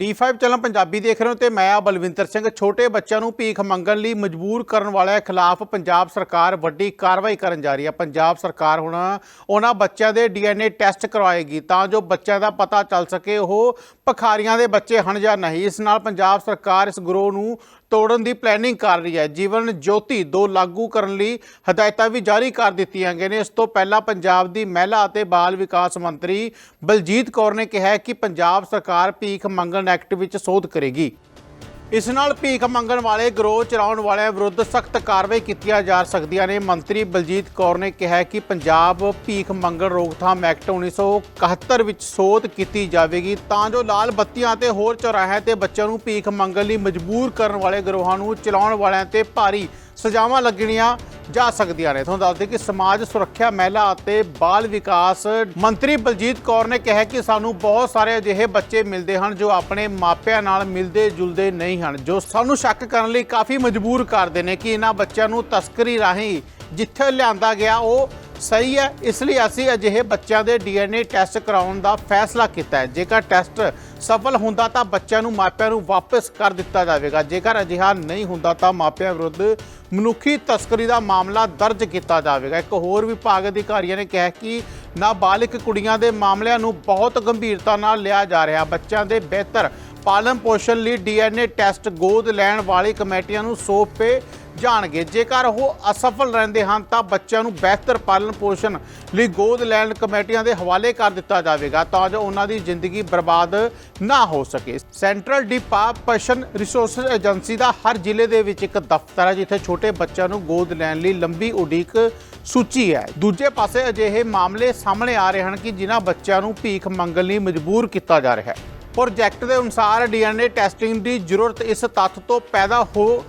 D5 channel Punjabi ਦੇਖ ਰਹੇ ਹੋ ਤੇ ਮੈਂ ਆ ਬਲਵਿੰਦਰ ਸਿੰਘ। ਛੋਟੇ ਬੱਚਿਆਂ ਨੂੰ ਭੀਖ ਮੰਗਣ ਲਈ ਮਜਬੂਰ ਕਰਨ ਵਾਲਿਆਂ ਖਿਲਾਫ ਪੰਜਾਬ ਸਰਕਾਰ ਵੱਡੀ ਕਾਰਵਾਈ ਕਰਨ ਜਾ ਰਹੀ ਹੈ। ਪੰਜਾਬ ਸਰਕਾਰ ਹੁਣ ਉਹਨਾਂ ਬੱਚਿਆਂ ਦੇ DNA ਟੈਸਟ ਕਰਵਾਏਗੀ ਤਾਂ ਜੋ ਬੱਚਿਆਂ ਦਾ ਪਤਾ ਚੱਲ ਸਕੇ ਉਹ ਭਖਾਰੀਆਂ ਦੇ ਬੱਚੇ ਹਨ ਜਾਂ ਨਹੀਂ। ਇਸ ਨਾਲ ਪੰਜਾਬ ਸਰਕਾਰ ਇਸ ਗਰੋਹ ਨੂੰ ਤੋੜਨ ਦੀ ਪਲੈਨਿੰਗ ਕਰ ਰਹੀ ਹੈ। ਜੀਵਨ ਜੋਤੀ ਦੋ ਲਾਗੂ ਕਰਨ ਲਈ ਹਦਾਇਤਾਂ ਵੀ ਜਾਰੀ ਕਰ ਦਿੱਤੀਆਂ ਗਈਆਂ ਨੇ। ਇਸ ਤੋਂ ਪਹਿਲਾਂ ਪੰਜਾਬ ਦੀ ਮਹਿਲਾ ਅਤੇ ਬਾਲ ਵਿਕਾਸ ਮੰਤਰੀ ਬਲਜੀਤ ਕੌਰ ਨੇ ਕਿਹਾ ਕਿ ਪੰਜਾਬ ਸਰਕਾਰ ਭੀਖ ਮੰਗਣ ਐਕਟ ਵਿੱਚ ਸੋਧ ਕਰੇਗੀ। ਇਸ ਨਾਲ ਭੀਖ ਮੰਗਣ ਵਾਲੇ, ਗਰੋਹ ਚਲਾਉਣ ਵਾਲਿਆਂ ਵਿਰੁੱਧ ਸਖਤ ਕਾਰਵਾਈ ਕੀਤੀਆਂ ਜਾ ਸਕਦੀਆਂ ਨੇ। ਮੰਤਰੀ ਬਲਜੀਤ ਕੌਰ ਨੇ ਕਿਹਾ ਕਿ ਪੰਜਾਬ ਭੀਖ ਮੰਗਣ ਰੋਕਥਾਮ ਐਕਟ 1971 ਵਿੱਚ ਸੋਧ ਕੀਤੀ ਜਾਵੇਗੀ। ਤਾਂ ਜੋ ਲਾਲ ਬੱਤੀਆਂ ਤੇ ਹੋਰ ਚੌਰਾਹਿਆਂ ਤੇ ਬੱਚਿਆਂ ਨੂੰ ਭੀਖ ਮੰਗਣ ਲਈ ਮਜਬੂਰ ਕਰਨ ਵਾਲੇ ਗਰੋਹਾਂ ਨੂੰ ਚਲਾਉਣ ਵਾਲਿਆਂ ਤੇ ਭਾਰੀ ਸਜ਼ਾਵਾਂ ਲੱਗਣੀਆਂ ਜਾ ਸਕਦੀਆਂ ਨੇ। ਤੁਹਾਨੂੰ ਦੱਸ ਦਈਏ ਕਿ ਸਮਾਜ ਸੁਰੱਖਿਆ ਮਹਿਲਾ ਅਤੇ ਬਾਲ ਵਿਕਾਸ ਮੰਤਰੀ ਬਲਜੀਤ ਕੌਰ ਨੇ ਕਿਹਾ ਕਿ ਸਾਨੂੰ ਬਹੁਤ ਸਾਰੇ ਅਜਿਹੇ ਬੱਚੇ ਮਿਲਦੇ ਹਨ ਜੋ ਆਪਣੇ ਮਾਪਿਆਂ ਨਾਲ ਮਿਲਦੇ ਜੁਲਦੇ ਨਹੀਂ ਹਨ, ਜੋ ਸਾਨੂੰ ਸ਼ੱਕ ਕਰਨ ਲਈ ਕਾਫੀ ਮਜਬੂਰ ਕਰਦੇ ਨੇ ਕਿ ਇਹਨਾਂ ਬੱਚਿਆਂ ਨੂੰ ਤਸਕਰੀ ਰਾਹੀਂ ਜਿੱਥੇ ਲਿਆਂਦਾ ਗਿਆ ਉਹ ਸਹੀ ਹੈ, ਇਸ ਲਈ ਅਸੀਂ ਅਜਿਹੇ ਬੱਚਿਆਂ ਦੇ DNA ਟੈਸਟ ਕਰਾਉਣ ਦਾ ਫੈਸਲਾ ਕੀਤਾ ਹੈ। ਜੇਕਰ ਟੈਸਟ ਸਫਲ ਹੁੰਦਾ ਤਾਂ ਬੱਚਿਆਂ ਨੂੰ ਮਾਪਿਆਂ ਨੂੰ ਵਾਪਸ ਕਰ ਦਿੱਤਾ ਜਾਵੇਗਾ। ਜੇਕਰ ਅਜਿਹਾ ਨਹੀਂ ਹੁੰਦਾ ਤਾਂ ਮਾਪਿਆਂ ਵਿਰੁੱਧ ਮਨੁੱਖੀ ਤਸਕਰੀ ਦਾ ਮਾਮਲਾ ਦਰਜ ਕੀਤਾ ਜਾਵੇਗਾ। ਇੱਕ ਹੋਰ ਵਿਭਾਗ ਅਧਿਕਾਰੀਆਂ ਨੇ ਕਿਹਾ ਕਿ ਨਾਬਾਲਿਗ ਕੁੜੀਆਂ ਦੇ ਮਾਮਲਿਆਂ ਨੂੰ ਬਹੁਤ ਗੰਭੀਰਤਾ ਨਾਲ ਲਿਆ ਜਾ ਰਿਹਾ। ਬੱਚਿਆਂ ਦੇ ਬਿਹਤਰ ਪਾਲਣ ਪੋਸ਼ਣ ਲਈ DNA ਟੈਸਟ ਗੋਦ ਲੈਣ ਵਾਲੀ ਕਮੇਟੀਆਂ ਨੂੰ ਸੌਂਪੇ ਜਾਣਗੇ। ਜੇਕਰ ਉਹ ਅਸਫਲ ਰਹਿੰਦੇ ਹਨ, ਤਾਂ ਬੱਚਿਆਂ ਨੂੰ ਬਿਹਤਰ ਪਾਲਣ ਪੋਸ਼ਣ ਲਈ ਗੋਦ ਲੈਣ ਕਮੇਟੀਆਂ ਦੇ ਹਵਾਲੇ ਕਰ ਦਿੱਤਾ ਜਾਵੇਗਾ ਤਾਂ ਜੋ ਉਹਨਾਂ ਦੀ ਜ਼ਿੰਦਗੀ ਬਰਬਾਦ ਨਾ ਹੋ ਸਕੇ। ਸੈਂਟਰਲ ਡਿਪਾਰਟਮੈਂਟ ਰਿਸੋਰਸਸ ਏਜੰਸੀ ਦਾ ਹਰ ਜ਼ਿਲ੍ਹੇ ਦੇ ਵਿੱਚ ਇੱਕ ਦਫ਼ਤਰ ਹੈ, ਜਿੱਥੇ ਛੋਟੇ ਬੱਚਿਆਂ ਨੂੰ ਗੋਦ ਲੈਣ ਲਈ ਲੰਬੀ ਉਡੀਕ ਸੂਚੀ ਹੈ। ਦੂਜੇ ਪਾਸੇ ਅਜਿਹੇ ਮਾਮਲੇ ਸਾਹਮਣੇ ਆ ਰਹੇ ਹਨ ਕਿ ਜਿਨ੍ਹਾਂ ਬੱਚਿਆਂ ਨੂੰ ਭੀਖ ਮੰਗਣ ਲਈ ਮਜਬੂਰ ਕੀਤਾ ਜਾ ਰਿਹਾ ਹੈ। ਪ੍ਰੋਜੈਕਟ ਦੇ ਅਨੁਸਾਰ ਡੀਐਨਏ ਟੈਸਟਿੰਗ ਦੀ ਜ਼ਰੂਰਤ ਇਸ ਤੱਥ ਤੋਂ ਪੈਦਾ ਹੋ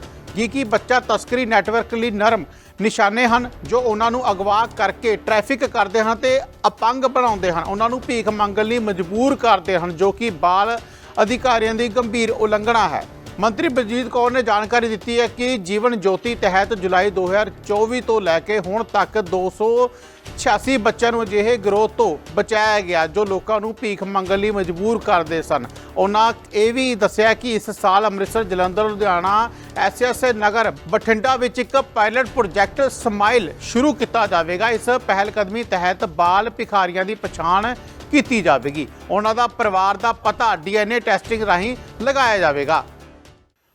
ਕਿ ਬੱਚਾ ਤਸਕਰੀ ਨੈਟਵਰਕ ਲਈ ਨਰਮ ਨਿਸ਼ਾਨੇ ਹਨ ਜੋ ਉਹਨਾਂ ਨੂੰ ਅਗਵਾ ਕਰਕੇ ਟ੍ਰੈਫਿਕ ਕਰਦੇ ਹਨ ਤੇ ਅਪੰਗ ਬਣਾਉਂਦੇ ਹਨ? ਉਹਨਾਂ ਨੂੰ ਭੀਖ ਮੰਗਣ ਲਈ ਮਜਬੂਰ ਕਰਦੇ ਹਨ ਜੋ ਕਿ ਬਾਲ ਅਧਿਕਾਰੀਆਂ ਦੀ ਗੰਭੀਰ ਉਲੰਘਣਾ ਹੈ। ਮੰਤਰੀ ਬਲਜੀਤ ਕੌਰ ਨੇ ਜਾਣਕਾਰੀ ਦਿੱਤੀ ਹੈ ਕਿ ਜੀਵਨ ਜੋਤੀ ਤਹਿਤ ਜੁਲਾਈ 2024 ਤੋਂ ਲੈ ਕੇ ਹੁਣ ਤੱਕ 286 ਬੱਚਿਆਂ ਨੂੰ ਅਜਿਹੇ ਗਰੋਹ ਤੋਂ ਬਚਾਇਆ ਗਿਆ ਜੋ ਲੋਕਾਂ ਨੂੰ ਭੀਖ ਮੰਗਣ ਲਈ ਮਜਬੂਰ ਕਰਦੇ ਸਨ। ਉਹਨਾਂ ਇਹ ਵੀ ਦੱਸਿਆ ਕਿ ਇਸ ਸਾਲ ਅੰਮ੍ਰਿਤਸਰ, ਜਲੰਧਰ, ਲੁਧਿਆਣਾ ਐਸਐਸਏ ਨਗਰ, ਬਠਿੰਡਾ ਵਿੱਚ ਇੱਕ ਪਾਇਲਟ ਪ੍ਰੋਜੈਕਟ ਸਮਾਈਲ ਸ਼ੁਰੂ ਕੀਤਾ ਜਾਵੇਗਾ। ਇਸ ਪਹਿਲ ਕਦਮੀ ਤਹਿਤ ਬਾਲ ਭਿਖਾਰੀਆਂ ਦੀ ਪਛਾਣ ਕੀਤੀ ਜਾਵੇਗੀ। ਉਹਨਾਂ ਦਾ ਪਰਿਵਾਰ ਦਾ ਪਤਾ ਡੀਐਨਏ ਟੈਸਟਿੰਗ ਰਾਹੀਂ ਲਗਾਇਆ ਜਾਵੇਗਾ।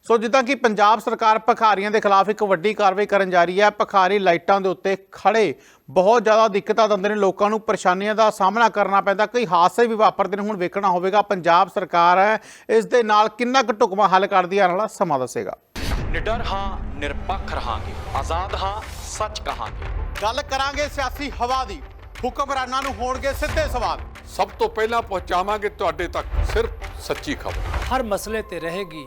ਸੋ ਜਿੱਦਾਂ ਕਿ ਪੰਜਾਬ ਸਰਕਾਰ ਭਖਾਰੀਆਂ ਦੇ ਖਿਲਾਫ ਇੱਕ ਵੱਡੀ ਕਾਰਵਾਈ ਕਰਨ ਜਾ ਰਹੀ ਹੈ। ਭਖਾਰੀ ਲਾਈਟਾਂ ਦੇ ਉੱਤੇ ਖੜੇ ਬਹੁਤ ਜ਼ਿਆਦਾ ਦਿੱਕਤਾਂ ਦਿੰਦੇ ਨੇ। ਲੋਕਾਂ ਨੂੰ ਪਰੇਸ਼ਾਨੀਆਂ ਦਾ ਸਾਹਮਣਾ ਕਰਨਾ ਪੈਂਦਾ। ਕਈ ਹਾਦਸੇ ਵੀ ਵਾਪਰਦੇ ਨੇ। ਹੁਣ ਵੇਖਣਾ ਹੋਵੇਗਾ ਪੰਜਾਬ ਸਰਕਾਰ ਹੈ ਇਸ ਦੇ ਨਾਲ ਕਿੰਨਾ ਕੁ ਢੁਕਵਾਂ ਹੱਲ ਕਰਦੀ ਹੈ। ਆਉਣ ਵਾਲਾ ਸਮਾਂ ਦੱਸੇਗਾ। ਨਿਡਰ ਹਾਂ ਨਿਰਪੱਖ ਰਹਾਂਗੇ। ਆਜ਼ਾਦ ਹਾਂ ਸੱਚ ਕਹਾਂਗੇ। ਗੱਲ ਕਰਾਂਗੇ ਸਿਆਸੀ ਹਵਾ ਦੀ। ਹੁਕਮਰਾਨਾਂ ਨੂੰ ਹੋਣਗੇ ਸਿੱਧੇ ਸਵਾਲ। ਸਭ ਤੋਂ ਪਹਿਲਾਂ ਪਹੁੰਚਾਵਾਂਗੇ ਤੁਹਾਡੇ ਤੱਕ ਸਿਰਫ ਸੱਚੀ ਖਬਰ। ਹਰ ਮਸਲੇ ਤੇ ਰਹੇਗੀ